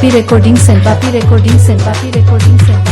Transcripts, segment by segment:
Papi Recordings and Papi Recordings and Papi Recordings and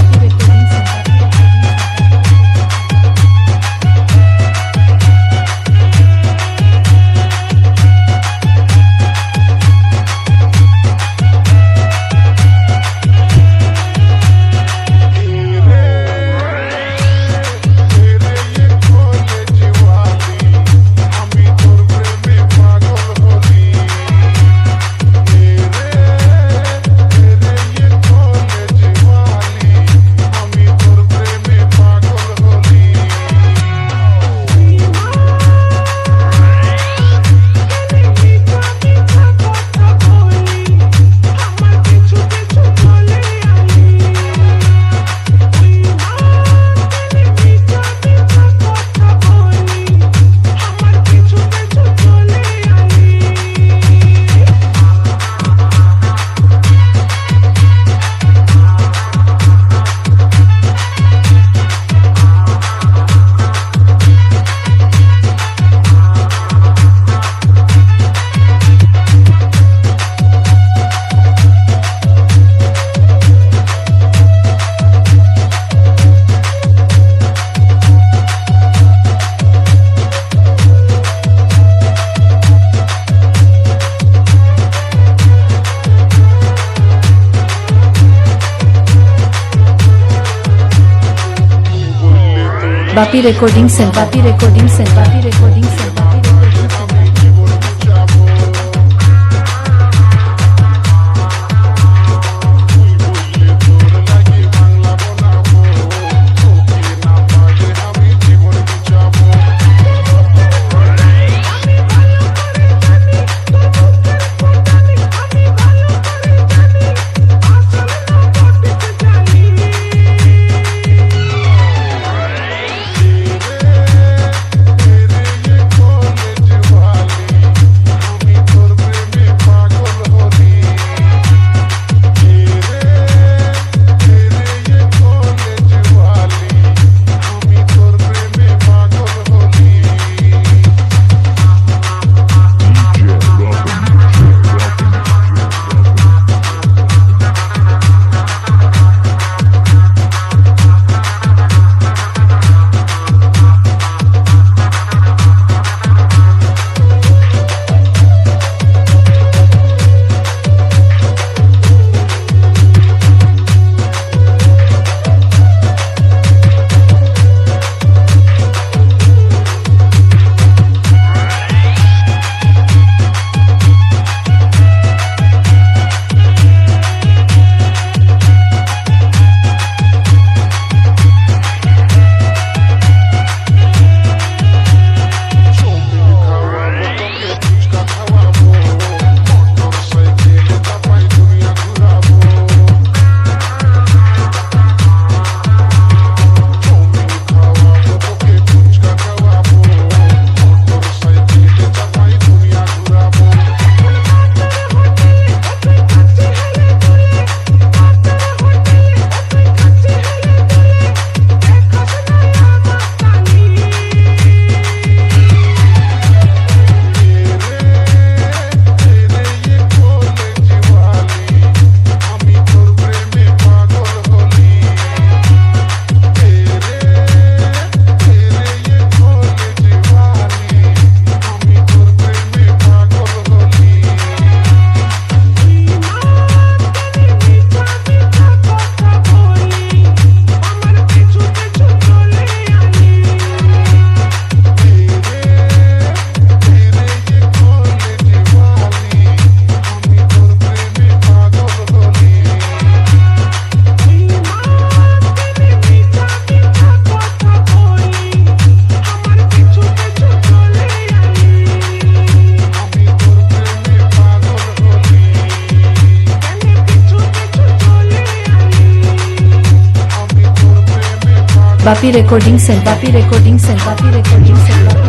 Bapi recording centre Bapi recording centre Bapi recording centre Bapi recording centre recording centre recording centre